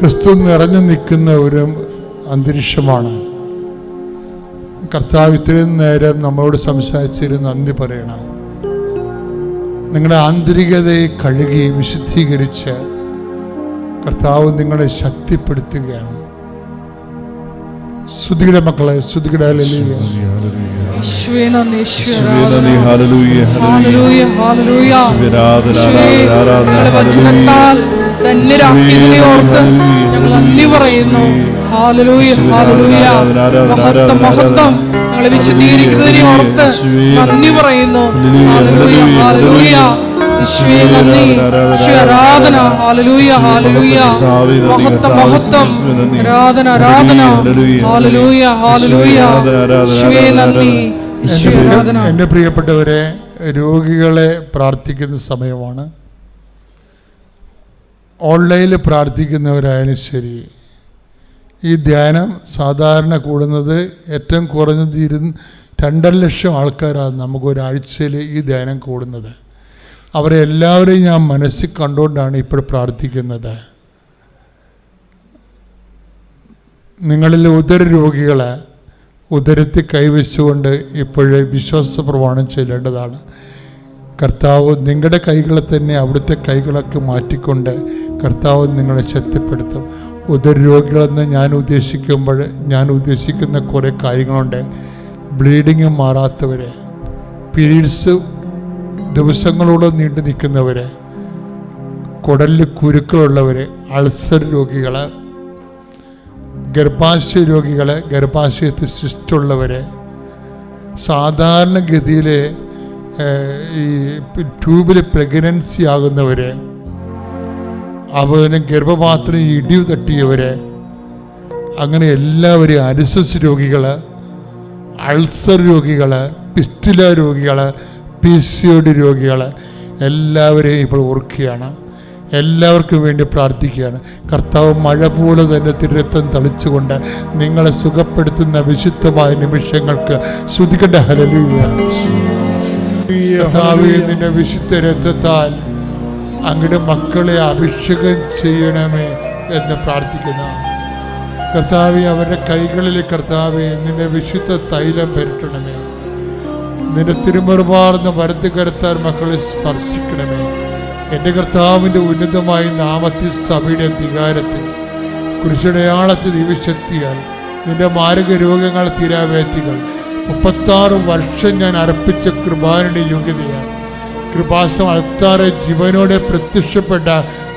ക്രിസ്തു നിറഞ്ഞു നിൽക്കുന്ന ഒരു അന്തരീക്ഷമാണ്. കർത്താവ് ഇത്രയും നേരം നമ്മളോട് സംസാരിച്ചിരുന്ന് നന്ദി പറയണം നിങ്ങളുടെ ആന്തരികതയെ കഴുകി വിശുദ്ധീകരിച്ച് കർത്താവ് നിങ്ങളെ ശക്തിപ്പെടുത്തുകയാണ്. ശ്രുതിയുടെ മക്കളെ ശ്രുതിയുടെ ആരാധന. യേശുവേ ആരാധന, ധന്യരാക്കിയതിനെ ഓർത്ത് ഞങ്ങൾ നന്ദി പറയുന്നു. മഹത്വം ഞങ്ങളെ വിശദീകരിക്കുന്നതിനെ ഓർത്ത് നന്ദി പറയുന്നു. ആരാധന. ആരാധന ആരാധന. പ്രിയ- പ്രിയപ്പെട്ടവരെ രോഗികളെ പ്രാർത്ഥിക്കുന്ന സമയമാണ്. ഓൺലൈനിൽ പ്രാർത്ഥിക്കുന്നവരായാലും ശരി. ഈ ധ്യാനം സാധാരണ കൂടുന്നത് ഏറ്റവും കുറഞ്ഞത് ഇരുന്ന് രണ്ടര ലക്ഷം ആൾക്കാരാണ് നമുക്ക് ഒരാഴ്ചയിൽ ഈ ധ്യാനം കൂടുന്നത്. അവരെ എല്ലാവരെയും ഞാൻ മനസ്സിൽ കണ്ടുകൊണ്ടാണ് ഇപ്പോൾ പ്രാർത്ഥിക്കുന്നത്. നിങ്ങളിൽ ഉദര രോഗികളെ ഉദരത്തിൽ കൈവച്ചുകൊണ്ട് ഇപ്പോഴേ വിശ്വാസ പ്രമാണം ചെല്ലേണ്ടതാണ് കർത്താവ് നിങ്ങളുടെ കൈകളെ തന്നെ അവിടുത്തെ കൈകളൊക്കെ മാറ്റിക്കൊണ്ട് കർത്താവ് നിങ്ങളെ ശക്തിപ്പെടുത്തും. ഉദരരോഗികളെന്ന് ഞാൻ ഉദ്ദേശിക്കുമ്പോൾ ഞാൻ ഉദ്ദേശിക്കുന്ന കുറേ കാര്യങ്ങളുണ്ട്. ബ്ലീഡിങ് മാറാത്തവരെ പീരീഡ്സ് ദിവസങ്ങളോളം നീണ്ടു നിൽക്കുന്നവരെ കുടലിൽ കുരുക്കളുള്ളവർ അൾസർ രോഗികൾ ഗർഭാശയ രോഗികൾ ഗർഭാശയത്തിൽ സിസ്റ്റുള്ളവർ സാധാരണഗതിയിൽ ഈ ട്യൂബിൽ പ്രഗ്നൻസി ആകുന്നവരെ അതുപോലെ ഗർഭപാത്രം ഇടിവ് തട്ടിയവരെ അങ്ങനെ എല്ലാവരും അരിസസ് രോഗികൾ അൾസർ രോഗികൾ പിസ്റ്റില രോഗികൾ പി സി ഒ ഡി രോഗികൾ എല്ലാവരെയും ഇപ്പോൾ ഓർക്കുകയാണ്. എല്ലാവർക്കും വേണ്ടി പ്രാർത്ഥിക്കുകയാണ്. കർത്താവ് മഴ പോലെ തന്നെ തിരുത്തം തളിച്ചുകൊണ്ട് നിങ്ങളെ സുഖപ്പെടുത്തുന്ന വിശുദ്ധമായ നിമിഷങ്ങൾക്ക് ശ്രുതികണ്ട ഹലലുകയാണ് നിന്റെ വിശുദ്ധ രക്തത്താൽ അങ്ങയുടെ മക്കളെ അഭിഷേകം ചെയ്യണമേ എന്ന് പ്രാർത്ഥിക്കുന്ന കർത്താവെ അവരുടെ കൈകളിലെ കർത്താവെ നിന്റെ വിശുദ്ധ തൈലം പെരട്ടണമേ. നിന്റെ തിരുമുറുമാർന്ന് വരത്ത് കരുത്താൻ മക്കളെ സ്പർശിക്കണമേ. എന്റെ കർത്താവിന്റെ ഉന്നതമായ നാമത്തിൽ സഭയുടെ അധികാരത്തിൽ കുരിശടയാളത്തിൽ ദിവശക്തിയാൽ നിന്റെ മാരക രോഗങ്ങൾ തീരാവേത്തികൾ മുപ്പത്താറ് വർഷം ഞാൻ അർപ്പിച്ച കൃപാനയുടെ യോഗ്യതയാണ്. കൃപാസം അൾത്താറെ ജീവനോടെ പ്രത്യക്ഷപ്പെട്ട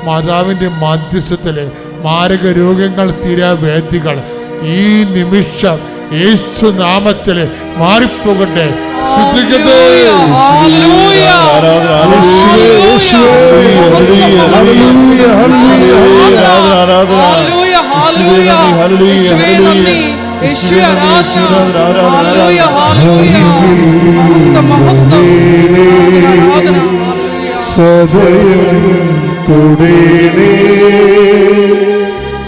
മാതാവിന്റെ മാധ്യസ്ഥത്തിലെ മാരക രോഗങ്ങൾ തീരാ തീരാവേദികൾ ഈ നിമിഷം യേശു നാമത്തിൽ മാറിപ്പോകട്ടെ. ശ്രദ്ധിക്കട്ടെ. സദയം തുടേണേ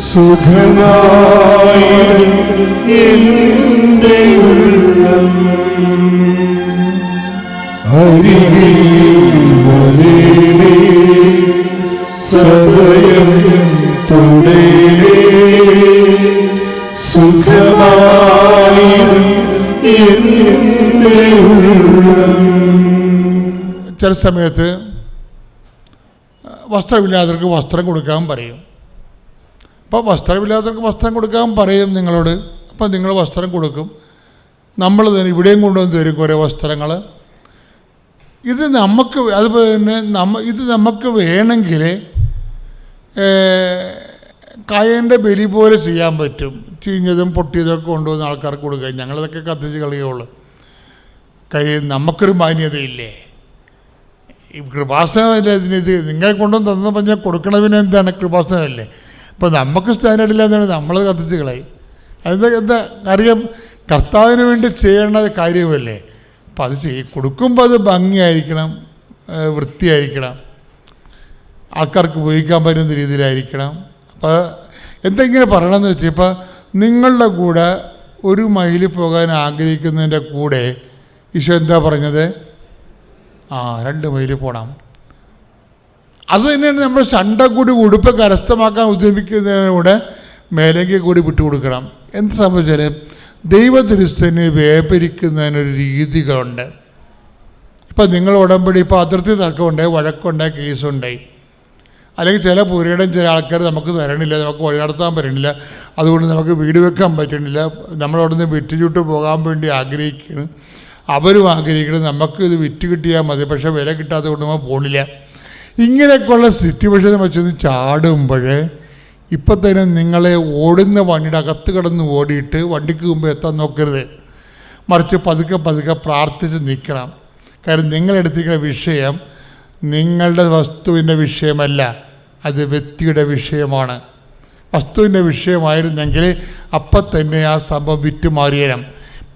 സുഖമായി എന്റെ ഉള്ളം. അരികിൽ വരേണേ സദയം ഉള്ളം ചില സമയത്ത് വസ്ത്രമില്ലാത്തവർക്ക് വസ്ത്രം കൊടുക്കാൻ പറയും. അപ്പോൾ വസ്ത്രമില്ലാത്തവർക്ക് വസ്ത്രം കൊടുക്കാൻ പറയും നിങ്ങളോട്. അപ്പോൾ നിങ്ങൾ വസ്ത്രം കൊടുക്കും. നമ്മൾ തന്നെ ഇവിടെയും കൊണ്ടുവന്ന് തരും കുറേ വസ്ത്രങ്ങൾ. ഇത് നമുക്ക് അത് പിന്നെ നമ്മ ഇത് നമുക്ക് വേണമെങ്കിൽ കായന്റെ ബലി പോലെ ചെയ്യാൻ പറ്റും. ചീഞ്ഞതും പൊട്ടിയതൊക്കെ കൊണ്ടുവന്ന് ആൾക്കാർക്ക് കൊടുക്കുക. ഞങ്ങളതൊക്കെ കത്തിച്ച് കളയുള്ളൂ കൈ നമുക്കൊരു മാന്യതയില്ലേ? ഈ കൃപാസനമല്ലേ ഇത്? നിങ്ങളെ കൊണ്ടുവന്ന് തന്നപ്പോൾ ഞാൻ കൊടുക്കണതിന് എന്താണ്? കൃപാസനമല്ലേ? അപ്പോൾ നമുക്ക് സ്റ്റാൻഡേർഡ് ഇല്ലാന്നാണ് നമ്മൾ കത്തിച്ച് കളയും. അത് എന്താ അറിയാം? കർത്താവിന് വേണ്ടി ചെയ്യേണ്ട കാര്യമല്ലേ? അപ്പം അത് ചെയ്യും കൊടുക്കുമ്പോൾ അത് ഭംഗിയായിരിക്കണം വൃത്തിയായിരിക്കണം. ആൾക്കാർക്ക് ഉപയോഗിക്കാൻ പറ്റുന്ന രീതിയിലായിരിക്കണം. അപ്പോൾ എന്തെങ്കിലും പറയണമെന്ന് വെച്ചാൽ ഇപ്പോൾ നിങ്ങളുടെ കൂടെ ഒരു മൈലിൽ പോകാൻ ആഗ്രഹിക്കുന്നതിന്റെ കൂടെ ഈശോ എന്താ പറഞ്ഞത്? ആ രണ്ട് മൈലിൽ പോകണം അത് തന്നെയാണ് നമ്മൾ ചണ്ട കൂടി ഉടുപ്പ് കരസ്ഥമാക്കാൻ ഉദ്യമിക്കുന്നതിലൂടെ മേലേക്ക് കൂടി വിട്ടുകൊടുക്കണം. എന്ത് സംഭവിച്ചാൽ ദൈവദൃശ്യനെ വ്യാപരിക്കുന്നതിനൊരു രീതികളുണ്ട്. ഇപ്പം നിങ്ങൾ ഉടമ്പടി ഇപ്പോൾ അതിർത്തി തർക്കമുണ്ട് വഴക്കുണ്ട് കേസുണ്ടായി അല്ലെങ്കിൽ ചില പുരയിടം ചില ആൾക്കാർ നമുക്ക് തരണില്ല നമുക്ക് വഴി നടത്താൻ പറ്റണില്ല. അതുകൊണ്ട് നമുക്ക് വീട് വെക്കാൻ പറ്റണില്ല. നമ്മളവിടെ നിന്ന് വിറ്റുചുട്ട് പോകാൻ വേണ്ടി ആഗ്രഹിക്കുന്നു അവരും ആഗ്രഹിക്കണം നമുക്ക് ഇത് വിറ്റ് കിട്ടിയാൽ മതി പക്ഷേ വില കിട്ടാത്തത് കൊണ്ട് നമ്മൾ പോണില്ല. ഇങ്ങനെയൊക്കെയുള്ള സിറ്റുവേഷൻ നമ്മൾ ചെന്ന് ചാടുമ്പോൾ ഇപ്പം തന്നെ നിങ്ങളെ ഓടുന്ന വണ്ടിയുടെ അകത്ത് കിടന്ന് ഓടിയിട്ട് വണ്ടിക്ക് മുമ്പ് എത്താൻ നോക്കരുത്. മറിച്ച് പതുക്കെ പതുക്കെ പ്രാർത്ഥിച്ച് നിൽക്കണം. കാര്യം നിങ്ങളെടുത്തിരിക്കുന്ന വിഷയം നിങ്ങളുടെ വസ്തുവിന്റെ വിഷയമല്ല അത് വ്യക്തിയുടെ വിഷയമാണ്. വസ്തുവിന്റെ വിഷയമായിരുന്നെങ്കിൽ അപ്പം തന്നെ ആ സംഭവം വിറ്റുമാറിയണം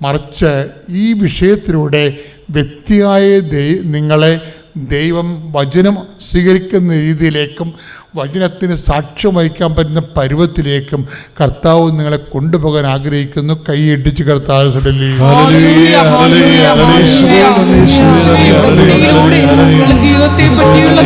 മറിച്ച് ഈ വിഷയത്തിലൂടെ വ്യക്തിയായ ദൈ നിങ്ങളെ ദൈവം വചനം സ്വീകരിക്കുന്ന രീതിയിലേക്കും വചനത്തിന് സാക്ഷ്യം വഹിക്കാൻ പറ്റുന്ന പരുവത്തിലേക്കും കർത്താവ് നിങ്ങളെ കൊണ്ടുപോകാൻ ആഗ്രഹിക്കുന്നു കൈയിടിച്ച് കർത്താവ് ജീവിതത്തെ പറ്റിയുള്ള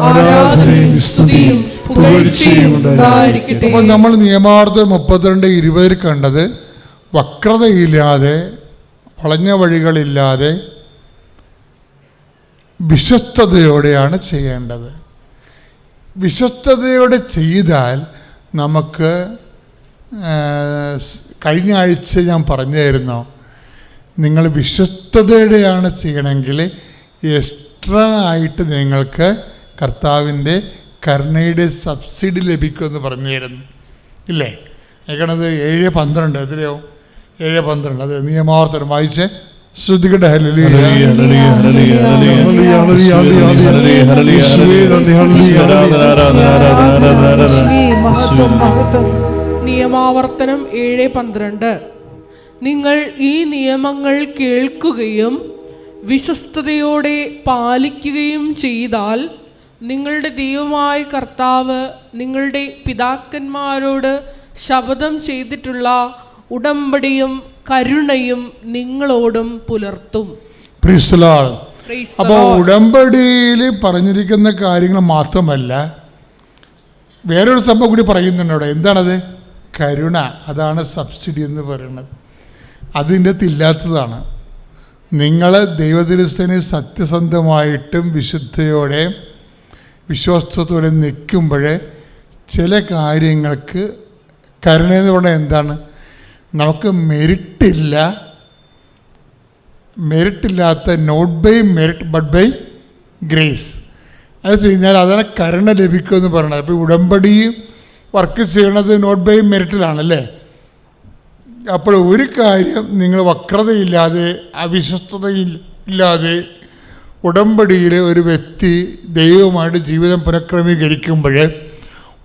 ആരാധനയും സ്തുതിയും നമ്മൾ നിയമാർത്ഥം മുപ്പത്തിരണ്ട് ഇരുപതിൽ കണ്ടത് വക്രതയില്ലാതെ വളഞ്ഞ വഴികളില്ലാതെ വിശ്വസ്തയോടെയാണ് ചെയ്യേണ്ടത്. വിശ്വസ്തയോടെ ചെയ്താൽ നമുക്ക് കഴിഞ്ഞ ആഴ്ച ഞാൻ പറഞ്ഞായിരുന്നു നിങ്ങൾ വിശ്വസ്തതയോടെയാണ് ചെയ്യണമെങ്കിൽ എക്സ്ട്രാ ആയിട്ട് നിങ്ങൾക്ക് കർത്താവിന്റെ കരുണയുടെ സബ്സിഡി ലഭിക്കുമെന്ന് തരുന്നു ഇല്ലേ ഏക്കണത് ഏഴ് പന്ത്രണ്ട് എത്രയോ ഏഴ് പന്ത്രണ്ട് അത് നിയമാവർത്തനം വായിച്ച് നിയമാവർത്തനം ഏഴ് പന്ത്രണ്ട് നിങ്ങൾ ഈ നിയമങ്ങൾ കേൾക്കുകയും വിശ്വസ്തയോടെ പാലിക്കുകയും ചെയ്താൽ നിങ്ങളുടെ ദൈവമായ കർത്താവ് നിങ്ങളുടെ പിതാക്കന്മാരോട് ശപഥം ചെയ്തിട്ടുള്ള ഉടമ്പടിയും കരുണയും നിങ്ങളോടും പുലർത്തും. അപ്പോൾ ഉടമ്പടിയിൽ പറഞ്ഞിരിക്കുന്ന കാര്യങ്ങൾ മാത്രമല്ല വേറൊരു സംഭവം കൂടി പറയുന്നുണ്ട് അവിടെ. എന്താണത്? കരുണ. അതാണ് സബ്സിഡി എന്ന് പറയുന്നത്. അതിന്റെ ഇല്ലാത്തതാണ്. നിങ്ങൾ ദൈവതിരുസ്ഥനെ സത്യസന്ധമായിട്ടും വിശുദ്ധയോടെ വിശ്വാസത്തോടെ നിൽക്കുമ്പോൾ ചില കാര്യങ്ങൾക്ക് കരുണ എന്ന് പറഞ്ഞാൽ എന്താണ്? നമുക്ക് മെരിട്ടില്ല മെരിട്ടില്ലാത്ത not by merit but by grace അത് കഴിഞ്ഞാൽ അതാണ് കരുണ ലഭിക്കുമെന്ന് പറയുന്നത്. അപ്പോൾ ഉടമ്പടി വർക്ക് ചെയ്യണത് നോട്ട് ബൈ മെറിറ്റിലാണല്ലേ അപ്പോൾ ഒരു കാര്യം നിങ്ങൾ വക്രതയില്ലാതെ അവിശ്വസ്തതയില്ലാതെ ഉടമ്പടിയിൽ ഒരു വ്യക്തി ദൈവമായിട്ട് ജീവിതം പുനഃക്രമീകരിക്കുമ്പോൾ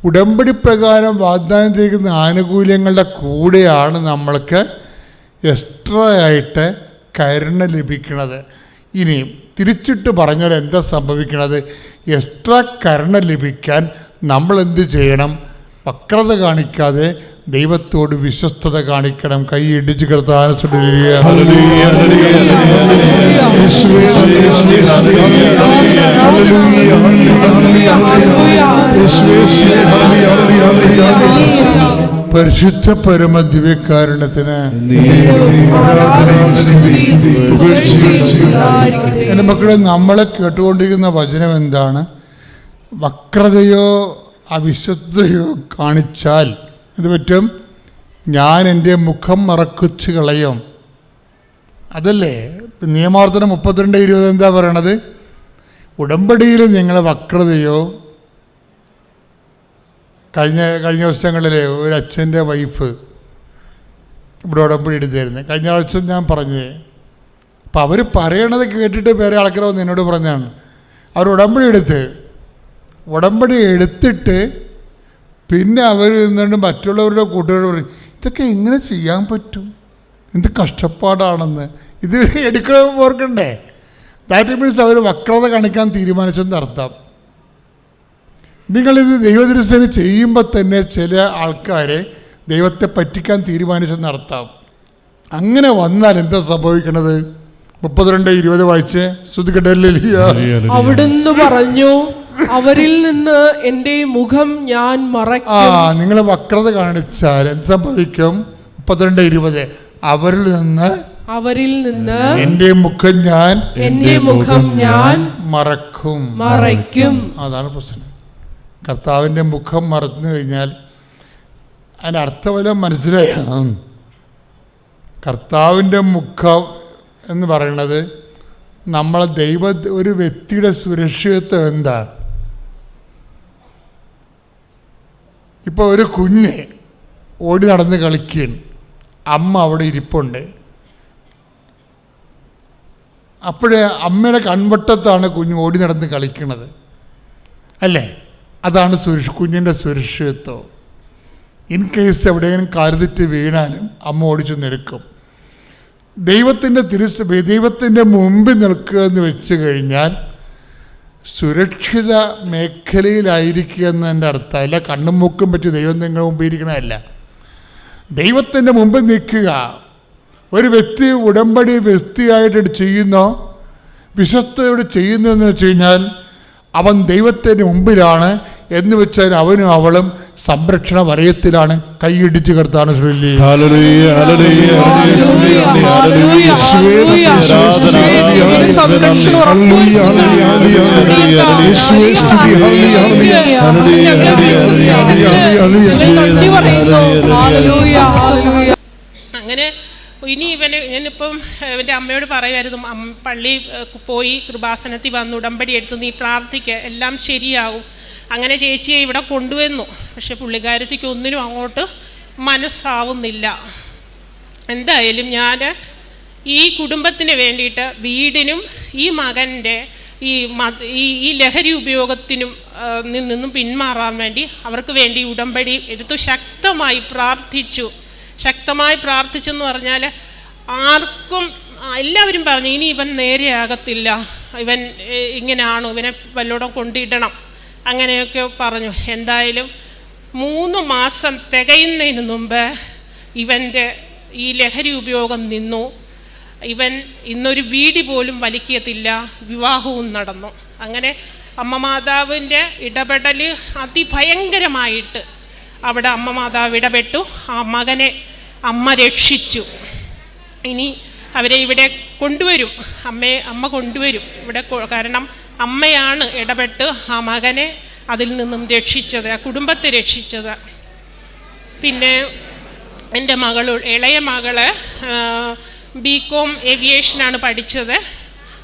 ഉടമ്പടി പ്രകാരം വാഗ്ദാനം ചെയ്യുന്ന ആനുകൂല്യങ്ങളുടെ കൂടെയാണ് നമ്മൾക്ക് എക്സ്ട്രാ ആയിട്ട് കരുണ ലഭിക്കുന്നത്. ഇനി തിരിച്ചിട്ട് പറഞ്ഞാൽ എന്താ സംഭവിക്കുന്നത്? എക്സ്ട്രാ കരുണ ലഭിക്കാൻ നമ്മൾ എന്ത് ചെയ്യണം? വക്രത കാണിക്കാതെ ദൈവത്തോട് വിശ്വസ്തത കാണിക്കണം. കൈ ഇടിച്ച്. പരിശുദ്ധ പരമ ദിവ്യകാരുണ്യത്തിന് എന്റെ മക്കളെ നമ്മളെ കേട്ടുകൊണ്ടിരിക്കുന്ന വചനം എന്താണ്? വക്രതയോ അവിശുദ്ധയോ കാണിച്ചാൽ ഇത് പറ്റും? ഞാൻ എന്റെ മുഖം മറക്കുച്ച് കളയും. അതല്ലേ? നിയമാർത്ഥന മുപ്പത്തിരണ്ട് ഇരുപത് എന്താ പറയണത്? ഉടമ്പടിയിൽ നിങ്ങൾ വക്രതയോ? കഴിഞ്ഞ കഴിഞ്ഞ ദിവസങ്ങളിലെ ഒരു അച്ഛന്റെ വൈഫ് ഇവിടെ ഉടമ്പടി എടുത്തായിരുന്നു. കഴിഞ്ഞ ആഴ്ച ഞാൻ പറഞ്ഞത് അപ്പം അവർ പറയണത് കേട്ടിട്ട് വേറെ ആൾക്കാരോ എന്നോട് പറഞ്ഞാണ്. അവർ ഉടമ്പടി എടുത്ത് ഉടമ്പടി എടുത്തിട്ട് പിന്നെ അവർ നിന്നുകൊണ്ട് മറ്റുള്ളവരുടെ കൂട്ടുകാരോട് പറയും ഇതൊക്കെ എങ്ങനെ ചെയ്യാൻ പറ്റും? എന്ത് കഷ്ടപ്പാടാണെന്ന്. ഇത് എടുക്കണം ഓർക്കണ്ടേ? ദാറ്റ് മീൻസ് അവർ വക്രത കാണിക്കാൻ തീരുമാനിച്ചെന്ന് അർത്ഥം. നിങ്ങളിത് ദൈവദൃശ്യം ചെയ്യുമ്പോൾ തന്നെ ചില ആൾക്കാരെ ദൈവത്തെ പറ്റിക്കാൻ തീരുമാനിച്ചെന്ന് അർത്ഥം. അങ്ങനെ വന്നാൽ എന്താ സംഭവിക്കണത്? മുപ്പത്തിരണ്ട് ഇരുപത് വായിച്ച്? ശ്രുതികടലിയ അവിടുന്ന് പറഞ്ഞു അവരിൽ നിന്ന് എന്റെ മുഖം ഞാൻ മറക്കും ആ നിങ്ങൾ വക്രത കാണിച്ചാൽ എന്ത് സംഭവിക്കും? മുപ്പത്തിരണ്ട് ഇരുപത്. അവരിൽ നിന്ന് അവരിൽ നിന്ന് എന്റെ മുഖം ഞാൻ എന്റെ മുഖം ഞാൻ മറക്കും. മറയ്ക്കും. അതാണ് പ്രശ്നം. കർത്താവിന്റെ മുഖം മറന്നു കഴിഞ്ഞാൽ അതിന്റെ അർത്ഥമെല്ലാം മനസ്സിലായ. കർത്താവിന്റെ മുഖം എന്ന് പറയുന്നത് നമ്മളെ ദൈവ ഒരു വ്യക്തിയുടെ സുരക്ഷിതത്വം എന്താണ്? ഇപ്പോൾ ഒരു കുഞ്ഞ് ഓടി നടന്ന് കളിക്കുകയാണ്. അമ്മ അവിടെ ഇരിപ്പുണ്ട്. അപ്പോഴേ അമ്മയുടെ കൺവട്ടത്താണ് കുഞ്ഞ് ഓടി നടന്ന് കളിക്കുന്നത് അല്ലേ? അതാണ് സുരക്ഷ കുഞ്ഞിന്റെ സുരക്ഷിതത്വം. ഇൻ കേസ് എവിടെയെങ്കിലും കരുതിട്ട് വീണാലും അമ്മ ഓടിച്ചു നിൽക്കും. ദൈവത്തിന്റെ തിരുസ് ദൈവത്തിന്റെ മുമ്പിൽ നിൽക്കുക എന്ന് വെച്ച് കഴിഞ്ഞാൽ സുരക്ഷിത മേഖലയിലായിരിക്കുക എന്നതിന്റെ അർത്ഥമല്ല കണ്ണും മൂക്കും പറ്റി ദൈവം നിങ്ങളുടെ മുമ്പിൽ ഇരിക്കണമല്ല ദൈവത്തിന്റെ മുമ്പിൽ നിൽക്കുക. ഒരു വ്യക്തി ഉടമ്പടി വ്യക്തിയായിട്ട് ചെയ്യുന്നോ വിശ്വസ്തയോട് ചെയ്യുന്നതെന്ന് വെച്ച് കഴിഞ്ഞാൽ അവൻ ദൈവത്തിന്റെ മുമ്പിലാണ് എന്ന് വെച്ചാൽ അവനും അവളും സംരക്ഷണ വലയത്തിലാണ് കൈയിടിച്ച് കർത്താണ്. അങ്ങനെ ഇനി ഇവന് ഞാനിപ്പം ഇവന്റെ അമ്മയോട് പറയുമായിരുന്നു പള്ളി പോയി കൃപാസനത്തിൽ വന്ന് ഉടമ്പടി എടുത്ത് നീ പ്രാർത്ഥിക്കുക എല്ലാം ശരിയാകും അങ്ങനെ ചേച്ചിയെ ഇവിടെ കൊണ്ടുവന്നു. പക്ഷെ പുള്ളിക്കാരത്തിക്ക് ഒന്നിനും അങ്ങോട്ട് മനസ്സാവുന്നില്ല. എന്തായാലും ഞാൻ ഈ കുടുംബത്തിന് വേണ്ടിയിട്ട് വീടിനും ഈ മകന്റെ ഈ ഈ ലഹരി ഉപയോഗത്തിനും നിന്നും പിന്മാറാൻ വേണ്ടി അവർക്ക് വേണ്ടി ഉടമ്പടി എടുത്തു ശക്തമായി പ്രാർത്ഥിച്ചു. ശക്തമായി പ്രാർത്ഥിച്ചെന്ന് പറഞ്ഞാൽ ആർക്കും എല്ലാവരും പറഞ്ഞു ഇനി ഇവൻ നേരെയാകത്തില്ല. ഇവൻ ഇങ്ങനെയാണോ ഇവനെ വല്ലോടം കൊണ്ടിടണം. അങ്ങനെയൊക്കെ പറഞ്ഞു. എന്തായാലും മൂന്ന് മാസം തികയുന്നതിന് മുമ്പ് ഇവന്റെ ഈ ലഹരി ഉപയോഗം നിന്നു. ഇവൻ ഇന്നൊരു വീടി പോലും വലിക്കത്തില്ല വിവാഹവും നടന്നു. അങ്ങനെ അമ്മ മാതാവിന്റെ ഇടപെടൽ അതിഭയങ്കരമായിട്ട് അവിടെ അമ്മ മാതാവ് ഇടപെട്ടു. ആ മകനെ അമ്മ രക്ഷിച്ചു. ഇനി അവരെ ഇവിടെ കൊണ്ടുവരും. അമ്മയെ അമ്മ കൊണ്ടുവരും. ഇവിടെ കാരണം അമ്മയാണ് ഇടപെട്ട് ആ മകനെ അതിൽ നിന്നും രക്ഷിച്ചത് ആ കുടുംബത്തെ രക്ഷിച്ചത്. പിന്നെ എന്റെ മകൾ ഇളയ മകൾ ബി കോം ഏവിയേഷനാണ് പഠിച്ചത്.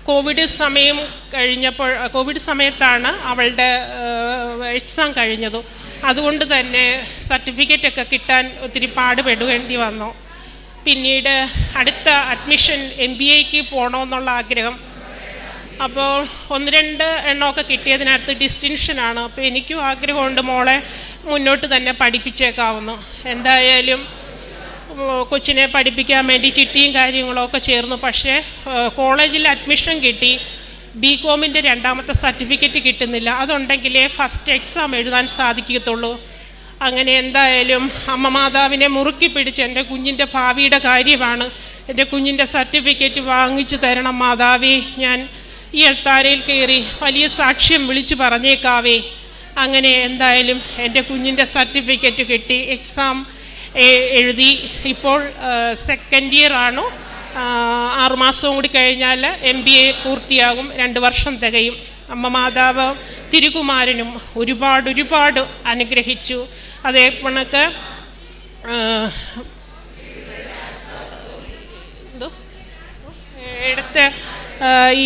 കോവിഡ് സമയം കഴിഞ്ഞപ്പോൾ കോവിഡ് സമയത്താണ് അവളുടെ എക്സാം കഴിഞ്ഞത്. അതുകൊണ്ട് തന്നെ സർട്ടിഫിക്കറ്റൊക്കെ കിട്ടാൻ ഒത്തിരി പാടുപെടേണ്ടി വന്നു. പിന്നീട് അടുത്ത അഡ്മിഷൻ എം ബി എക്ക് പോകണമെന്നുള്ള ആഗ്രഹം. അപ്പോൾ ഒന്ന് രണ്ട് എണ്ണമൊക്കെ കിട്ടിയതിനകത്ത് ഡിസ്റ്റിങ്ഷനാണ് അപ്പോൾ എനിക്കും ആഗ്രഹമുണ്ട് മോളെ മുന്നോട്ട് തന്നെ പഠിപ്പിച്ചേക്കാവുന്നു. എന്തായാലും കൊച്ചിനെ പഠിപ്പിക്കാൻ വേണ്ടി ചിട്ടിയും കാര്യങ്ങളൊക്കെ ചേർന്നു. പക്ഷേ കോളേജിൽ അഡ്മിഷൻ കിട്ടി. ബി കോമിന്റെ രണ്ടാമത്തെ സർട്ടിഫിക്കറ്റ് കിട്ടുന്നില്ല. അതുണ്ടെങ്കിലേ ഫസ്റ്റ് എക്സാം എഴുതാൻ സാധിക്കത്തുള്ളൂ. അങ്ങനെ എന്തായാലും അമ്മ മാതാവിനെ മുറുക്കി പിടിച്ച് എന്റെ കുഞ്ഞിന്റെ ഭാവിയുടെ കാര്യമാണ്. എന്റെ കുഞ്ഞിന്റെ സർട്ടിഫിക്കറ്റ് വാങ്ങിച്ചു തരണം മാതാവേ. ഞാൻ ഈ എൽത്താരയിൽ കയറി വലിയ സാക്ഷ്യം വിളിച്ചു പറഞ്ഞേക്കാവേ. അങ്ങനെ എന്തായാലും എന്റെ കുഞ്ഞിന്റെ സർട്ടിഫിക്കറ്റ് കിട്ടി. എക്സാം എഴുതി. ഇപ്പോൾ സെക്കൻഡ് ഇയർ ആണ്. ആറുമാസവും കൂടി കഴിഞ്ഞാൽ എം ബി എ പൂർത്തിയാകും. രണ്ട് വർഷം തികയും. അമ്മ മാതാവ് തിരുകുമാരനും ഒരുപാട് ഒരുപാട് അനുഗ്രഹിച്ചു. അതേ பணக்க എടുത്ത്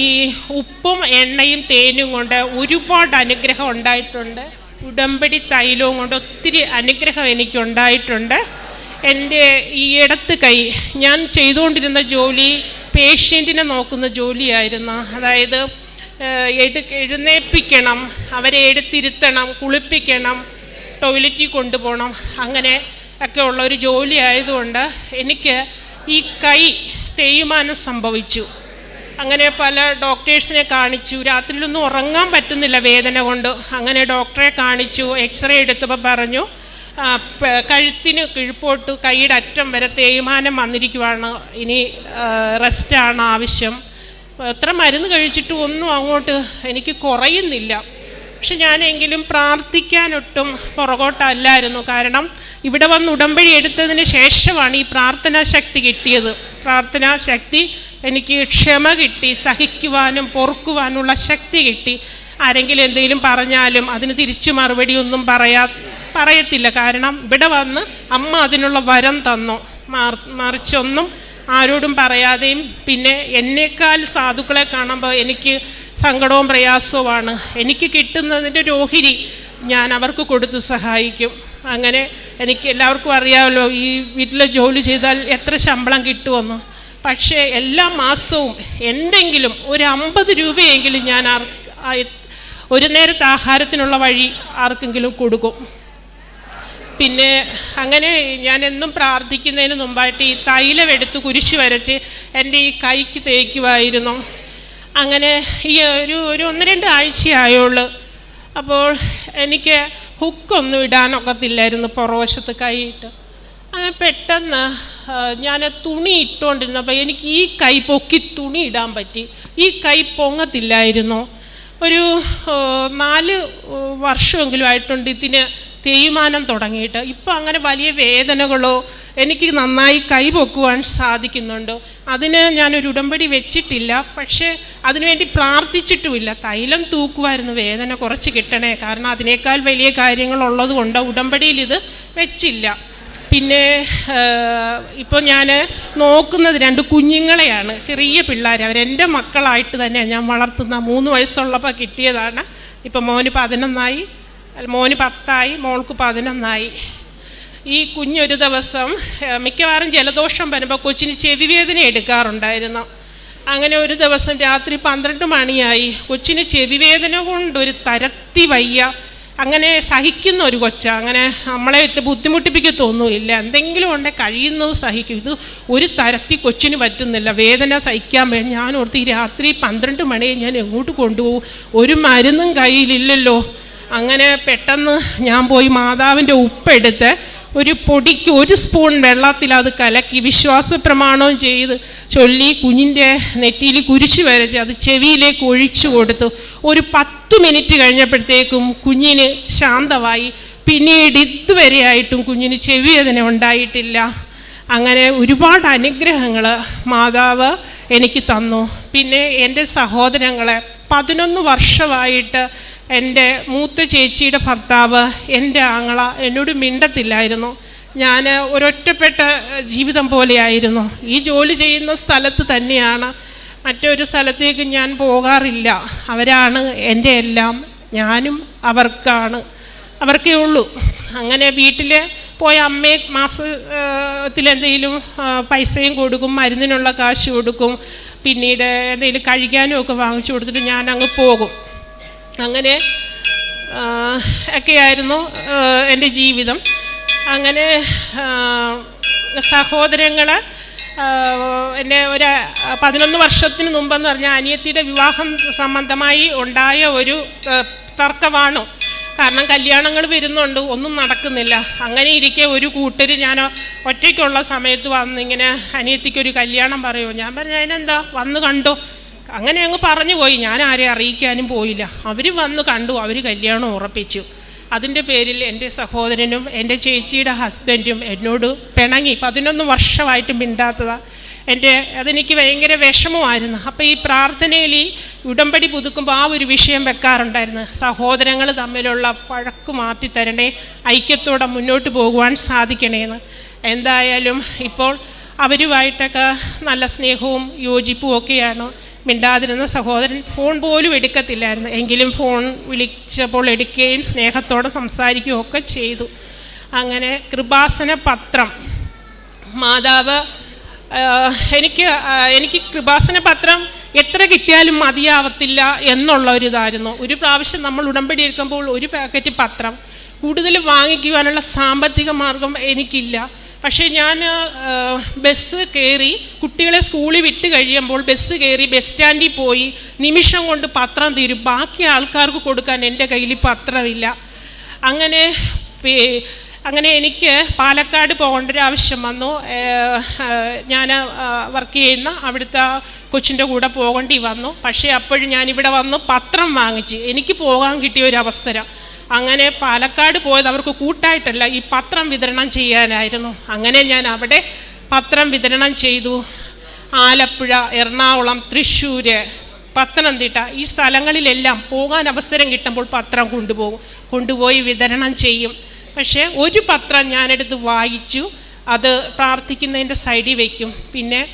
ഈ ഉപ്പും എണ്ണയും തേനും കൊണ്ട് ഒരുപാട് അനുഗ്രഹം ഉണ്ടായിട്ടുണ്ട്. ഉടമ്പടി തൈലവും കൊണ്ട് ഒത്തിരി അനുഗ്രഹം എനിക്കുണ്ടായിട്ടുണ്ട്. എന്റെ ഈ ഇടത്ത് കൈ ഞാൻ ചെയ്തുകൊണ്ടിരുന്ന ജോലി പേഷ്യന്റിനെ നോക്കുന്ന ജോലിയായിരുന്നു. അതായത് എടു അവരെ എടുത്തിരുത്തണം കുളിപ്പിക്കണം ടോയ്ലറ്റിൽ കൊണ്ടുപോകണം. അങ്ങനെ ഒക്കെ ഉള്ള ഒരു ജോലി ആയതുകൊണ്ട് എനിക്ക് ഈ കൈ തേയ്മാനം സംഭവിച്ചു. അങ്ങനെ പല ഡോക്ടേഴ്സിനെ കാണിച്ചു. രാത്രിയിലൊന്നും ഉറങ്ങാൻ പറ്റുന്നില്ല വേദന കൊണ്ട്. അങ്ങനെ ഡോക്ടറെ കാണിച്ചു എക്സ്റേ എടുത്തപ്പോൾ പറഞ്ഞു കഴുത്തിന് കിഴിപ്പോട്ട് കൈയുടെ അറ്റം വരെ തേയ്മാനം വന്നിരിക്കുവാണ്. ഇനി റെസ്റ്റാണ് ആവശ്യം. എത്ര മരുന്ന് കഴിച്ചിട്ടും ഒന്നും അങ്ങോട്ട് എനിക്ക് കുറയുന്നില്ല. പക്ഷെ ഞാനെങ്കിലും പ്രാർത്ഥിക്കാനൊട്ടും പുറകോട്ടല്ലായിരുന്നു. കാരണം ഇവിടെ വന്ന് ഉടമ്പടി എടുത്തതിന് ശേഷമാണ് ഈ പ്രാർത്ഥനാ ശക്തി കിട്ടിയത്. പ്രാർത്ഥനാ ശക്തി എനിക്ക് ക്ഷമ കിട്ടി സഹിക്കുവാനും പൊറുക്കുവാനുള്ള ശക്തി കിട്ടി. ആരെങ്കിലും എന്തെങ്കിലും പറഞ്ഞാലും അതിന് തിരിച്ചു മറുപടി ഒന്നും പറയാ പറയത്തില്ല. കാരണം ഇവിടെ വന്ന് അമ്മ അതിനുള്ള വരം തന്നു. മാർ- മറിച്ചൊന്നും ആരോടും പറയാതെയും പിന്നെ എന്നേക്കാൾ സാധുക്കളെ കാണുമ്പോൾ എനിക്ക് സങ്കടവും പ്രയാസവുമാണ്. എനിക്ക് കിട്ടുന്നതിന്റെ ഒരു ഓഹരി ഞാൻ അവർക്ക് കൊടുത്ത് സഹായിക്കും. അങ്ങനെ എനിക്ക് എല്ലാവർക്കും അറിയാമല്ലോ ഈ വീട്ടിൽ ജോലി ചെയ്താൽ എത്ര ശമ്പളം കിട്ടുമെന്ന്. പക്ഷേ എല്ലാ മാസവും എന്തെങ്കിലും ഒരു അമ്പത് രൂപയെങ്കിലും ഞാൻ ഒരു നേരത്തെ ആഹാരത്തിനുള്ള വഴി ആർക്കെങ്കിലും കൊടുക്കും. പിന്നെ അങ്ങനെ ഞാൻ എന്നും പ്രാർത്ഥിക്കുന്നതിന് മുമ്പായിട്ട് ഈ തൈലം എടുത്ത് കുരിശ് വരച്ച് എന്റെ ഈ കൈക്ക് തേക്കുമായിരുന്നു അങ്ങനെ ഈ ഒരു ഒരു ഒന്ന് രണ്ട് ആഴ്ചയായുള്ളൂ. അപ്പോൾ എനിക്ക് ഹുക്കൊന്നും ഇടാനൊക്കത്തില്ലായിരുന്നു പുറവശത്ത് കൈയിട്ട്. അങ്ങനെ പെട്ടെന്ന് ഞാൻ തുണി ഇട്ടുകൊണ്ടിരുന്നപ്പോൾ എനിക്ക് ഈ കൈ പൊക്കി തുണി ഇടാൻ പറ്റി. ഈ കൈ പൊങ്ങത്തില്ലായിരുന്നു. ഒരു നാല് വർഷമെങ്കിലും ആയിട്ടുണ്ട് ഇതിന് തേയ്മാനം തുടങ്ങിയിട്ട് ഇപ്പം അങ്ങനെ വലിയ വേദനകളോ എനിക്ക് നന്നായി കൈപൊക്കുവാൻ സാധിക്കുന്നുണ്ടോ. അതിന് ഞാനൊരു ഉടമ്പടി വെച്ചിട്ടില്ല. പക്ഷേ അതിനുവേണ്ടി പ്രാർത്ഥിച്ചിട്ടുമില്ല. തൈലം തൂക്കുമായിരുന്നു വേദന കുറച്ച് കിട്ടണേ. കാരണം അതിനേക്കാൾ വലിയ കാര്യങ്ങളുള്ളത് കൊണ്ട് ഉടമ്പടിയിൽ ഇത് വെച്ചില്ല. പിന്നെ ഇപ്പോൾ ഞാൻ നോക്കുന്നത് രണ്ട് കുഞ്ഞുങ്ങളെയാണ്. ചെറിയ പിള്ളേർ അവരെന്റെ മക്കളായിട്ട് തന്നെയാണ് ഞാൻ വളർത്തുന്ന മൂന്ന് വയസ്സുള്ളപ്പോൾ കിട്ടിയതാണ്. ഇപ്പം മോന് പതിനൊന്നായി. മോന് പത്തായി മോൾക്ക് പതിനൊന്നായി. ഈ കുഞ്ഞൊരു ദിവസം മിക്കവാറും ജലദോഷം വരുമ്പോൾ കൊച്ചിന് ചെവിവേദന എടുക്കാറുണ്ടായിരുന്നു. അങ്ങനെ ഒരു ദിവസം രാത്രി പന്ത്രണ്ട് മണിയായി. കൊച്ചിന് ചെവിവേദന കൊണ്ട് ഒരു തരത്തി വയ്യ. അങ്ങനെ സഹിക്കുന്ന ഒരു കൊച്ച. അങ്ങനെ നമ്മളെ ഇട്ട് ബുദ്ധിമുട്ടിപ്പിക്കത്തൊന്നുമില്ല എന്തെങ്കിലും ഉണ്ടെങ്കിൽ കഴിയുന്നത് സഹിക്കും. ഇത് ഒരു തരത്തി കൊച്ചിന് പറ്റുന്നില്ല. വേദന സഹിക്കാൻ വേണ്ടി ഞാൻ ഓർത്ത് ഈ രാത്രി പന്ത്രണ്ട് മണിയെ ഞാൻ എങ്ങോട്ട് കൊണ്ടുപോകും? ഒരു മരുന്നും കയ്യിലില്ലല്ലോ. അങ്ങനെ പെട്ടെന്ന് ഞാൻ പോയി മാതാവിന്റെ ഉപ്പെടുത്ത് ഒരു പൊടിക്ക് ഒരു സ്പൂൺ വെള്ളത്തിൽ അത് കലക്കി വിശ്വാസ പ്രമാണവും ചെയ്ത് ചൊല്ലി കുഞ്ഞിന്റെ നെറ്റിയിൽ കുരിശ് വരച്ച് അത് ചെവിയിലേക്ക് ഒഴിച്ചു കൊടുത്തു. ഒരു പത്ത് മിനിറ്റ് കഴിഞ്ഞപ്പോഴത്തേക്കും കുഞ്ഞിന് ശാന്തമായി. പിന്നീട് ഇതുവരെയായിട്ടും കുഞ്ഞിന് ചെവി അതിനെ ഉണ്ടായിട്ടില്ല. അങ്ങനെ ഒരുപാട് അനുഗ്രഹങ്ങൾ മാതാവ് എനിക്ക് തന്നു. പിന്നെ എന്റെ സഹോദരങ്ങളെ പതിനൊന്ന് വർഷമായിട്ട് എന്റെ മൂത്ത ചേച്ചിയുടെ ഭർത്താവ് എന്റെ ആങ്ങള എന്നോട് മിണ്ടത്തില്ലായിരുന്നു. ഞാൻ ഒരൊറ്റപ്പെട്ട ജീവിതം പോലെയായിരുന്നു. ഈ ജോലി ചെയ്യുന്ന സ്ഥലത്ത് തന്നെയാണ്. മറ്റൊരു സ്ഥലത്തേക്ക് ഞാൻ പോകാറില്ല. അവരാണ് എന്റെ എല്ലാം. ഞാനും അവർക്കാണ്. അവർക്കേ ഉള്ളൂ. അങ്ങനെ വീട്ടിൽ പോയ അമ്മയെ മാസത്തിലെന്തെങ്കിലും പൈസയും കൊടുക്കും മരുന്നിനുള്ള കാശ് കൊടുക്കും. പിന്നീട് എന്തെങ്കിലും കഴിക്കാനും ഒക്കെ വാങ്ങിച്ചു കൊടുത്തിട്ട് ഞാൻ അങ്ങ് പോകും. അങ്ങനെ ഒക്കെയായിരുന്നു എന്റെ ജീവിതം. അങ്ങനെ സഹോദരങ്ങൾ എന്നെ ഒരു പതിനൊന്ന് വർഷത്തിന് മുമ്പെന്ന് പറഞ്ഞാൽ അനിയത്തിയുടെ വിവാഹം സംബന്ധമായി ഉണ്ടായ ഒരു തർക്കമാണ്. കാരണം കല്യാണങ്ങൾ വരുന്നുണ്ട് ഒന്നും നടക്കുന്നില്ല. അങ്ങനെ ഇരിക്കെ ഒരു കൂട്ടർ ഞാൻ ഒറ്റയ്ക്കുള്ള സമയത്ത് വന്നിങ്ങനെ അനിയത്തിക്കൊരു കല്യാണം പറയുമോ ഞാൻ പറഞ്ഞു അതിനെന്താ? വന്ന് കണ്ടോ? അങ്ങനെ അങ്ങ് പറഞ്ഞു പോയി ഞാൻ ആരെയും അറിയിക്കാനും പോയില്ല. അവർ വന്ന് കണ്ടു. അവർ കല്യാണം ഉറപ്പിച്ചു. അതിന്റെ പേരിൽ എന്റെ സഹോദരനും എന്റെ ചേച്ചിയുടെ ഹസ്ബൻഡും എന്നോട് പിണങ്ങി. പതിനൊന്ന് വർഷമായിട്ട് മിണ്ടാത്തതാണ് എന്റെ അതെനിക്ക് ഭയങ്കര വിഷമമായിരുന്നു. അപ്പോൾ ഈ പ്രാർത്ഥനയിൽ ഈ ഉടമ്പടി പുതുക്കുമ്പോൾ ആ ഒരു വിഷയം വെക്കാറുണ്ടായിരുന്നു. സഹോദരങ്ങൾ തമ്മിലുള്ള പഴക്ക് മാറ്റി തരണേ ഐക്യത്തോടെ മുന്നോട്ട് പോകുവാൻ സാധിക്കണേന്ന്. എന്തായാലും ഇപ്പോൾ അവരുമായിട്ടൊക്കെ നല്ല സ്നേഹവും യോജിപ്പും ഒക്കെയാണ്. മിണ്ടാതിരുന്ന സഹോദരൻ ഫോൺ പോലും എടുക്കത്തില്ലായിരുന്നു. എങ്കിലും ഫോൺ വിളിച്ചപ്പോൾ എടുക്കുകയും സ്നേഹത്തോടെ സംസാരിക്കുകയും ഒക്കെ ചെയ്തു. അങ്ങനെ കൃപാസന പത്രം മാതാവ് എനിക്ക് എനിക്ക് കൃപാസന പത്രം എത്ര കിട്ടിയാലും മതിയാവത്തില്ല എന്നുള്ള ഒരു ഇതായിരുന്നു. ഒരു പ്രാവശ്യം നമ്മൾ ഉടമ്പടി എടുക്കുമ്പോൾ ഒരു പാക്കറ്റ് പത്രം കൂടുതൽ വാങ്ങിക്കുവാനുള്ള സാമ്പത്തിക മാർഗം എനിക്കില്ല. പക്ഷേ ഞാൻ ബസ് കയറി കുട്ടികളെ സ്കൂളിൽ വിട്ട് കഴിയുമ്പോൾ ബസ് കയറി ബസ് സ്റ്റാൻഡിൽ പോയി നിമിഷം കൊണ്ട് പത്രം തീരും. ബാക്കി ആൾക്കാർക്ക് കൊടുക്കാൻ എന്റെ കയ്യിൽ പത്രമില്ല. അങ്ങനെ അങ്ങനെ എനിക്ക് പാലക്കാട് പോകേണ്ട ഒരു ആവശ്യം വന്നു. ഞാൻ വർക്ക് ചെയ്യുന്ന അവിടുത്തെ കൊച്ചിന്റെ കൂടെ പോകേണ്ടി വന്നു. പക്ഷേ അപ്പോഴും ഞാനിവിടെ വന്ന് പത്രം വാങ്ങിച്ച് എനിക്ക് പോകാൻ കിട്ടിയ ഒരു അവസരം. അങ്ങനെ പാലക്കാട് പോയത് അവർക്ക് കൂട്ടായിട്ടല്ല ഈ പത്രം വിതരണം ചെയ്യാനായിരുന്നു. അങ്ങനെ ഞാൻ അവിടെ പത്രം വിതരണം ചെയ്തു. ആലപ്പുഴ എറണാകുളം തൃശ്ശൂർ പത്തനംതിട്ട ഈ സ്ഥലങ്ങളിലെല്ലാം പോകാൻ അവസരം കിട്ടുമ്പോൾ പത്രം കൊണ്ടുപോകും. കൊണ്ടുപോയി വിതരണം ചെയ്യും. പക്ഷേ ഒരു പത്രം ഞാനെടുത്ത് വായിച്ചു. അത് പ്രാർത്ഥിക്കുന്നതിന്റെ സൈഡിൽ വയ്ക്കും പിന്നെ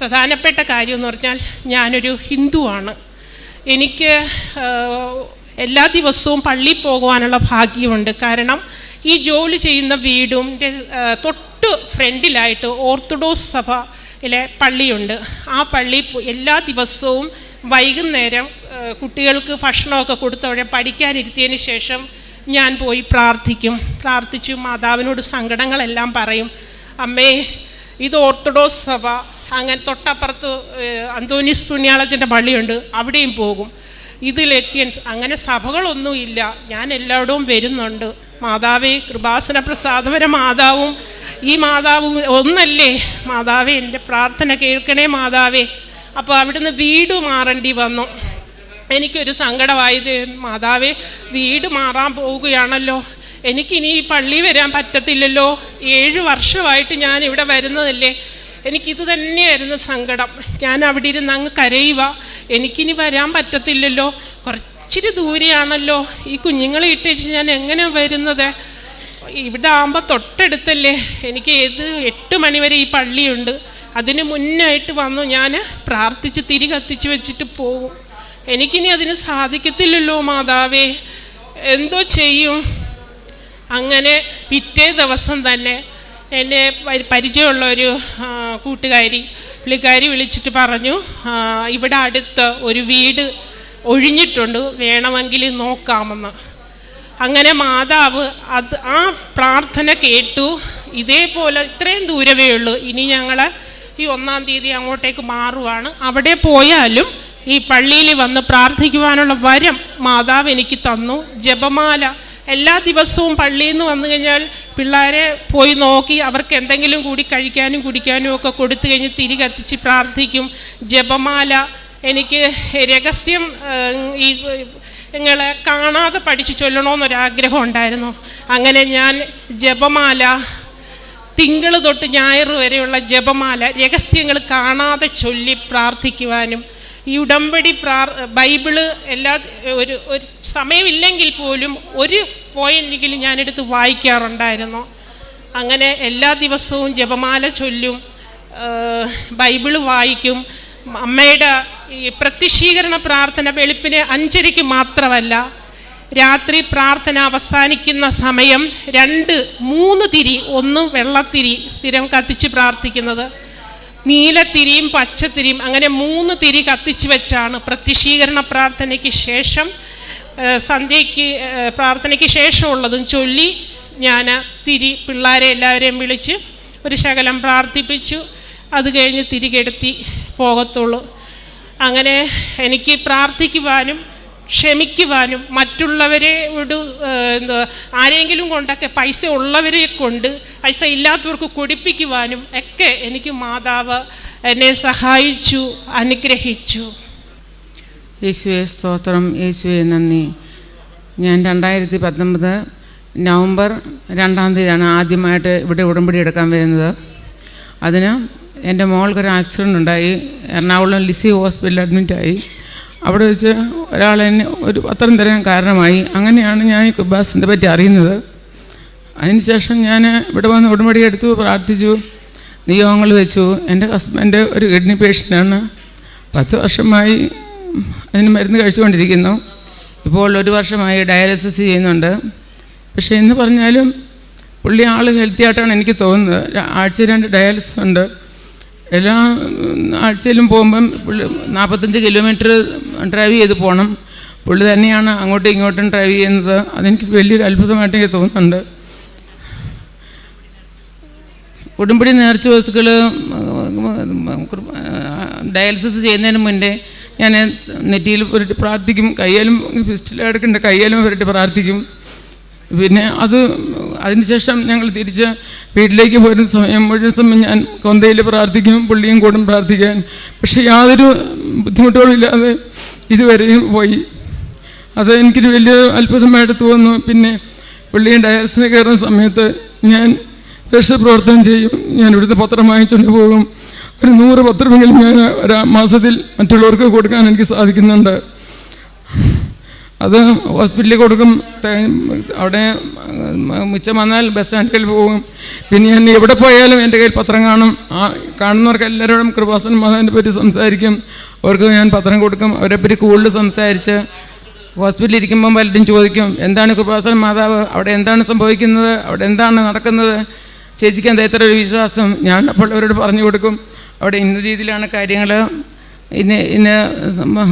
പ്രധാനപ്പെട്ട കാര്യം എന്ന് പറഞ്ഞാൽ ഞാനൊരു ഹിന്ദുവാണ്. എനിക്ക് എല്ലാ ദിവസവും പള്ളിയിൽ പോകുവാനുള്ള ഭാഗ്യമുണ്ട്. കാരണം ഈ ജോലി ചെയ്യുന്ന വീടും തൊട്ട് ഫ്രണ്ടിലായിട്ട് ഓർത്തഡോക്സ് സഭയിലെ പള്ളിയുണ്ട്. ആ പള്ളി എല്ലാ ദിവസവും വൈകുന്നേരം കുട്ടികൾക്ക് ഭക്ഷണമൊക്കെ കൊടുത്തവരെ പഠിക്കാനിരുത്തിയതിന് ശേഷം ഞാൻ പോയി പ്രാർത്ഥിക്കും. പ്രാർത്ഥിച്ചു മാതാവിനോട് സങ്കടങ്ങളെല്ലാം പറയും. അമ്മേ ഇത് ഓർത്തഡോക്സ് സഭ അങ്ങനെ തൊട്ടപ്പുറത്ത് അന്തോനീസ് പുണ്യാളച്ചന്റെ പള്ളിയുണ്ട്. അവിടെയും പോകും. ഇത് ലെറ്റിയൻസ് അങ്ങനെ സഭകളൊന്നുമില്ല ഞാൻ എല്ലായിടവും വരുന്നുണ്ട്. മാതാവേ കൃപാസന പ്രസാദപര മാതാവും. ഈ മാതാവും ഒന്നല്ലേ? മാതാവേ എന്റെ പ്രാർത്ഥന കേൾക്കണേ മാതാവേ. അപ്പോൾ അവിടുന്ന് വീട് മാറേണ്ടി വന്നു. എനിക്കൊരു സങ്കടമായത് മാതാവേ വീട് മാറാൻ പോവുകയാണല്ലോ. എനിക്കിനി ഈ പള്ളി വരാൻ പറ്റത്തില്ലല്ലോ. ഏഴ് വർഷമായിട്ട് ഞാൻ ഇവിടെ വരുന്നതല്ലേ. എനിക്കിത് തന്നെയായിരുന്നു സങ്കടം. ഞാൻ അവിടെ ഇരുന്ന് അങ്ങ് കരയുക. എനിക്കിനി വരാൻ പറ്റത്തില്ലല്ലോ. കുറച്ചിരി ദൂരെയാണല്ലോ. ഈ കുഞ്ഞുങ്ങളെ ഇട്ടേച്ച് ഞാൻ എങ്ങനെ വരുന്നത്? ഇവിടെ ആകുമ്പോൾ തൊട്ടടുത്തല്ലേ. എനിക്ക് ഏത് എട്ട് മണിവരെ ഈ പള്ളിയുണ്ട്. അതിന് മുന്നായിട്ട് വന്നു ഞാൻ പ്രാർത്ഥിച്ച് തിരി കത്തിച്ച് വെച്ചിട്ട് പോകും എനിക്കിനി അതിന് സാധിക്കത്തില്ലല്ലോ മാതാവേ. എന്തോ ചെയ്യും. അങ്ങനെ പിറ്റേ ദിവസം തന്നെ എന്നെ പരിചയമുള്ള ഒരു കൂട്ടുകാരി പുള്ളിക്കാരി വിളിച്ചിട്ട് പറഞ്ഞു ഇവിടെ അടുത്ത് ഒരു വീട് ഒഴിഞ്ഞിട്ടുണ്ട് വേണമെങ്കിൽ നോക്കാമെന്ന്. അങ്ങനെ മാതാവ് അത് ആ പ്രാർത്ഥന കേട്ടു. ഇതേപോലെ ഇത്രയും ദൂരമേ ഉള്ളൂ. ഇനി ഞങ്ങൾ ഈ ഒന്നാം തീയതി അങ്ങോട്ടേക്ക് മാറുവാണ്. അവിടെ പോയാലും ഈ പള്ളിയിൽ വന്ന് പ്രാർത്ഥിക്കുവാനുള്ള വരം മാതാവ് എനിക്ക് തന്നു. ജപമാല എല്ലാ ദിവസവും പള്ളിയിൽ നിന്ന് വന്നു കഴിഞ്ഞാൽ പിള്ളേരെ പോയി നോക്കി അവർക്ക് എന്തെങ്കിലും കൂടി കഴിക്കാനും കുടിക്കാനും ഒക്കെ കൊടുത്തു കഴിഞ്ഞ് തിരി കത്തിച്ച് പ്രാർത്ഥിക്കും. ജപമാല. എനിക്ക് രഹസ്യം ഈ നിങ്ങളെ കാണാതെ പഠിച്ച് ചൊല്ലണമെന്നൊരാഗ്രഹം ഉണ്ടായിരുന്നു. അങ്ങനെ ഞാൻ ജപമാല തിങ്കൾ തൊട്ട് ഞായർ വരെയുള്ള ജപമാല രഹസ്യങ്ങൾ കാണാതെ ചൊല്ലി പ്രാർത്ഥിക്കുവാനും ഈ ഉടമ്പടി പ്രാർ ബൈബിൾ എല്ലാ ഒരു ഒരു സമയമില്ലെങ്കിൽ പോലും ഒരു പോയിന്റെങ്കിലും ഞാനെടുത്ത് വായിക്കാറുണ്ടായിരുന്നു. അങ്ങനെ എല്ലാ ദിവസവും ജപമാല ചൊല്ലും ബൈബിൾ വായിക്കും. അമ്മയുടെ ഈ പ്രത്യക്ഷീകരണ പ്രാർത്ഥന വെളുപ്പിന് അഞ്ചരയ്ക്ക് മാത്രമല്ല രാത്രി പ്രാർത്ഥന അവസാനിക്കുന്ന സമയം രണ്ട് മൂന്ന് തിരി ഒന്ന് വെള്ളത്തിരി സ്ഥിരം കത്തിച്ച് പ്രാർത്ഥിക്കുന്നത്. നീലത്തിരിയും പച്ചത്തിരിയും അങ്ങനെ മൂന്ന് തിരി കത്തിച്ചു വെച്ചാണ് പ്രത്യക്ഷീകരണ പ്രാർത്ഥനയ്ക്ക് ശേഷം സന്ധ്യയ്ക്ക് പ്രാർത്ഥനയ്ക്ക് ശേഷമുള്ളതും ചൊല്ലി ഞാൻ തിരി പിള്ളേരെ എല്ലാവരെയും വിളിച്ച് ഒരു ശകലം പ്രാർത്ഥിപ്പിച്ചു. അത് കഴിഞ്ഞ് തിരികെടുത്തി പോകത്തുള്ളൂ. അങ്ങനെ എനിക്ക് പ്രാർത്ഥിക്കുവാനും ക്ഷമിക്കുവാനും മറ്റുള്ളവരെ ഒരു എന്താ ആരെങ്കിലും കൊണ്ടൊക്കെ പൈസ ഉള്ളവരെ കൊണ്ട് പൈസ ഇല്ലാത്തവർക്ക് കൊടുപ്പിക്കുവാനും ഒക്കെ എനിക്ക് മാതാവ് എന്നെ സഹായിച്ചു അനുഗ്രഹിച്ചു. യേശുവെ സ്തോത്രം. യേശുവെ നന്ദി. ഞാൻ രണ്ടായിരത്തി പത്തൊമ്പത് നവംബർ രണ്ടാം തീയതിയാണ് ആദ്യമായിട്ട് ഇവിടെ ഉടമ്പടി എടുക്കാൻ വരുന്നത്. അതിന് എന്റെ മോൾക്കൊരു ആക്സിഡന്റ് ഉണ്ടായി. എറണാകുളം ലിസി ഹോസ്പിറ്റലിൽ അഡ്മിറ്റായി. അവിടെ വെച്ച് എന്നെ ഒരു പത്രം തരാൻ കാരണമായി. അങ്ങനെയാണ് ഞാൻ ഈ കുബാസിനെ പറ്റി അറിയുന്നത്. അതിനുശേഷം ഞാൻ ഇവിടെ വന്ന് ഉടമ്പടി എടുത്തു പ്രാർത്ഥിച്ചു നിയോഗങ്ങൾ വെച്ചു. എന്റെ ഹസ്ബൻഡ് ഒരു കിഡ്നി പേഷ്യന്റാണ്. പത്ത് വർഷമായി അതിന് മരുന്ന് കഴിച്ചുകൊണ്ടിരിക്കുന്നു. ഇപ്പോൾ ഒരു വർഷമായി ഡയാലിസിസ് ചെയ്യുന്നുണ്ട്. പക്ഷേ എന്ന് പറഞ്ഞാലും പുള്ളി ആൾ ഹെൽത്തി ആയിട്ടാണ് എനിക്ക് തോന്നുന്നത്. ആഴ്ച രണ്ട് ഡയാലിസിസ് ഉണ്ട്. എല്ലാ ആഴ്ചയിലും പോകുമ്പം പുള്ളി നാൽപ്പത്തഞ്ച് കിലോമീറ്റർ ഡ്രൈവ് ചെയ്ത് പോകണം പുള്ളി തന്നെയാണ് അങ്ങോട്ടും ഇങ്ങോട്ടും ഡ്രൈവ് ചെയ്യുന്നത്. അതെനിക്ക് വലിയൊരു അത്ഭുതമായിട്ട് എനിക്ക് തോന്നുന്നുണ്ട്. ഉടുമ്പടി നേർച്ച വസ്തുക്കൾ ഡയാലിസിസ് ചെയ്യുന്നതിന് മുന്നേ ഞാൻ നെറ്റിയിൽ പുരട്ടി പ്രാർത്ഥിക്കും. കയ്യാലും ഫിസ്റ്റിലെടുക്കേണ്ട കയ്യാലും പുരട്ടി പ്രാർത്ഥിക്കും. പിന്നെ അത് അതിനുശേഷം ഞങ്ങൾ തിരിച്ച് വീട്ടിലേക്ക് പോരുന്ന സമയം മുഴുവൻ സമയം ഞാൻ കൊന്തയിൽ പ്രാർത്ഥിക്കും പുള്ളിയും കൂടും പ്രാർത്ഥിക്കാൻ. പക്ഷെ യാതൊരു ബുദ്ധിമുട്ടുകളും ഇല്ലാതെ ഇതുവരെയും പോയി. അത് എനിക്കൊരു വലിയ അത്ഭുതമായിട്ട് തോന്നുന്നു. പിന്നെ പുള്ളിയും ഡയാലിസിന് കയറുന്ന സമയത്ത് ഞാൻ രക്ഷപ്രവർത്തനം ചെയ്യും. ഞാൻ ഇവിടുത്തെ പത്രം വാങ്ങിച്ചുകൊണ്ട് പോകും. ഒരു നൂറ് പത്രമെങ്കിലും ഞാൻ ഒരു മാസത്തിൽ മറ്റുള്ളവർക്ക് കൊടുക്കാൻ എനിക്ക് സാധിക്കുന്നുണ്ട്. അത് ഹോസ്പിറ്റലിൽ കൊടുക്കും അവിടെ മിച്ചം വന്നാൽ ബസ് സ്റ്റാൻഡിൽ പോകും. പിന്നെ ഞാൻ എവിടെ പോയാലും എന്റെ കയ്യിൽ പത്രം കാണും. ആ കാണുന്നവർക്ക് എല്ലാവരോടും കൃപാസൻ മാതാവിനെ പറ്റി സംസാരിക്കും. അവർക്ക് ഞാൻ പത്രം കൊടുക്കും. അവരെ പറ്റി കൂടുതൽ സംസാരിച്ച് ഹോസ്പിറ്റലിൽ ഇരിക്കുമ്പം പലരും ചോദിക്കും എന്താണ് കൃപാസൻ മാതാവ്? അവിടെ എന്താണ് സംഭവിക്കുന്നത്? അവിടെ എന്താണ് നടക്കുന്നത്? ചേച്ചിക്ക് എന്താ ഇത്ര ഒരു വിശ്വാസം? ഞാൻ അപ്പോൾ അവരോട് പറഞ്ഞു കൊടുക്കും. അവിടെ ഇന്ന രീതിയിലാണ് കാര്യങ്ങൾ ഇന്ന ഇന്ന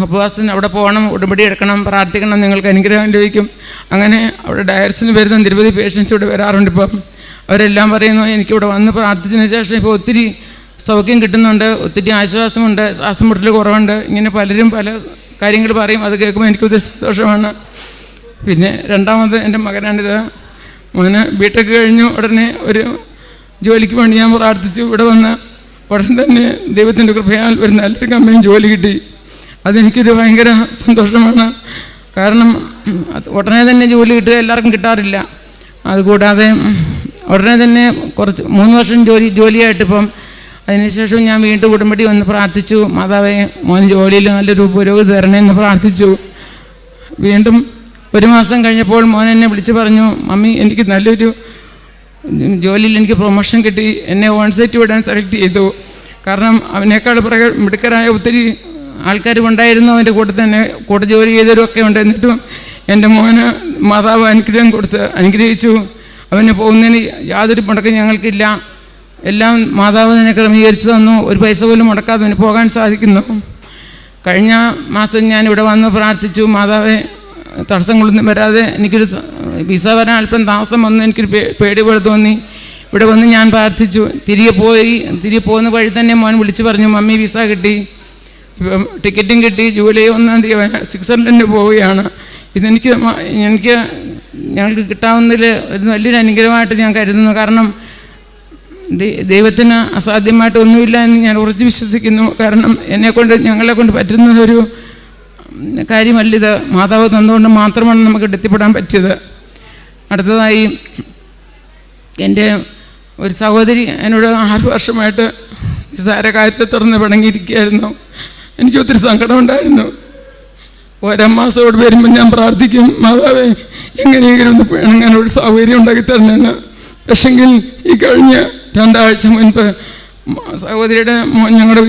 ഉപവാസത്തിന് അവിടെ പോകണം ഉടമ്പടി എടുക്കണം പ്രാർത്ഥിക്കണം നിങ്ങൾക്ക് അനുഗ്രഹം ലഭിക്കും. അങ്ങനെ അവിടെ ഡയറസിന് വരുന്ന നിരവധി പേഷ്യൻസ് ഇവിടെ വരാറുണ്ട് ഇപ്പം. അവരെല്ലാം പറയുന്നു എനിക്കിവിടെ വന്ന് പ്രാർത്ഥിച്ചതിന് ശേഷം ഇപ്പോൾ ഒത്തിരി സൗഖ്യം കിട്ടുന്നുണ്ട് ഒത്തിരി ആശ്വാസമുണ്ട് ശ്വാസം മുട്ടൽ കുറവുണ്ട്. ഇങ്ങനെ പലരും പല കാര്യങ്ങൾ പറയും അത് കേൾക്കുമ്പോൾ എനിക്കൊത്തിരി സന്തോഷമാണ്. പിന്നെ രണ്ടാമത് എന്റെ മകനാണിത്. മോന് ബിടെക് കഴിഞ്ഞു ഉടനെ ഒരു ജോലിക്ക് വേണ്ടി ഞാൻ പ്രാർത്ഥിച്ചു ഇവിടെ വന്ന് ഉടൻ തന്നെ ദൈവത്തിന്റെ കൃപയാൽ ഒരു നല്ലൊരു കമ്പനി ജോലി കിട്ടി. അതെനിക്കൊരു ഭയങ്കര സന്തോഷമാണ്. കാരണം ഉടനെ തന്നെ ജോലി കിട്ടുക എല്ലാവർക്കും കിട്ടാറില്ല. അതുകൂടാതെ ഉടനെ തന്നെ കുറച്ച് മൂന്ന് വർഷം ജോലി ജോലിയായിട്ടിപ്പം അതിനുശേഷം ഞാൻ വീണ്ടും ഉടമ്പടി വന്ന് പ്രാർത്ഥിച്ചു. മാതാവേ മോൻ ജോലിയിൽ നല്ലൊരു പുരോഗതി തരണേന്ന് പ്രാർത്ഥിച്ചു. വീണ്ടും ഒരു മാസം കഴിഞ്ഞപ്പോൾ മോൻ എന്നെ വിളിച്ചു പറഞ്ഞു മമ്മി എനിക്ക് നല്ലൊരു ജോലിയിൽ എനിക്ക് പ്രൊമോഷൻ കിട്ടി. എന്നെ ഓൺ സൈറ്റ് വിടാൻ സെലക്ട് ചെയ്തു. കാരണം അവനേക്കാൾ പുറകെ മിടുക്കരായ ഒത്തിരി ആൾക്കാരും ഉണ്ടായിരുന്നു. അവന്റെ കൂടെ തന്നെ കൂടെ ജോലി ചെയ്തവരും ഒക്കെ ഉണ്ട് എന്നിട്ടും എന്റെ മോന് മാതാവ് അനുഗ്രഹം കൊടുത്ത് അനുഗ്രഹിച്ചു. അവന് പോകുന്നതിന് യാതൊരു മുടക്കം ഞങ്ങൾക്കില്ല. എല്ലാം മാതാവ് തന്നെ ക്രമീകരിച്ചു തന്നു. ഒരു പൈസ പോലും മുടക്കാതെ അവന് പോകാൻ സാധിക്കുന്നു. കഴിഞ്ഞ മാസം ഞാൻ ഇവിടെ വന്ന് പ്രാർത്ഥിച്ചു. മാതാവെ തടസ്സങ്ങളൊന്നും വരാതെ എനിക്കൊരു വിസ വരാൻ അല്പം താമസം വന്ന് എനിക്കൊരു പേടി പോലെ തോന്നി. ഇവിടെ വന്ന് ഞാൻ പ്രാർത്ഥിച്ചു. തിരികെ പോയി. തിരികെ പോകുന്ന വഴി തന്നെ മോൻ വിളിച്ചു പറഞ്ഞു മമ്മി വിസ കിട്ടി. ടിക്കറ്റും കിട്ടി. ജൂലൈ ഒന്നാം തീയതി സ്വിറ്റ്സർലൻഡിൽ പോവുകയാണ്. ഇതെനിക്ക് എനിക്ക് ഞങ്ങൾക്ക് കിട്ടാവുന്നതിൽ ഒരു വലിയൊരു അനുഗ്രഹമായിട്ട് ഞാൻ കരുതുന്നു. കാരണം ദൈവത്തിന് അസാധ്യമായിട്ട് ഒന്നുമില്ല എന്ന് ഞാൻ ഉറച്ചു വിശ്വസിക്കുന്നു. കാരണം എന്നെക്കൊണ്ട് ഞങ്ങളെ കൊണ്ട് പറ്റുന്ന ഒരു കാര്യമല്ലിത് മാതാവ് തന്നുകൊണ്ട് മാത്രമാണ് നമുക്ക് എത്തിപ്പെടാൻ പറ്റിയത്. അടുത്തതായി എന്റെ ഒരു സഹോദരി എന്നോട് ആറ് വർഷമായിട്ട് നിസ്സാര കാര്യത്തെ തുറന്ന് പിണങ്ങിയിരിക്കുകയായിരുന്നു. എനിക്ക് ഒത്തിരി സങ്കടമുണ്ടായിരുന്നു ഒരമാസം മാസത്തോട് വരുമ്പോൾ ഞാൻ പ്രാർത്ഥിക്കും മാതാവേ എങ്ങനെയെങ്കിലും ഒന്ന് പിണങ്ങാൻ ഒരു സൗകര്യം ഉണ്ടാക്കി തരണമെന്ന് പക്ഷെങ്കിൽ ഈ കഴിഞ്ഞ രണ്ടാഴ്ച മുൻപ് സഹോദരിയുടെ ഞങ്ങളുടെ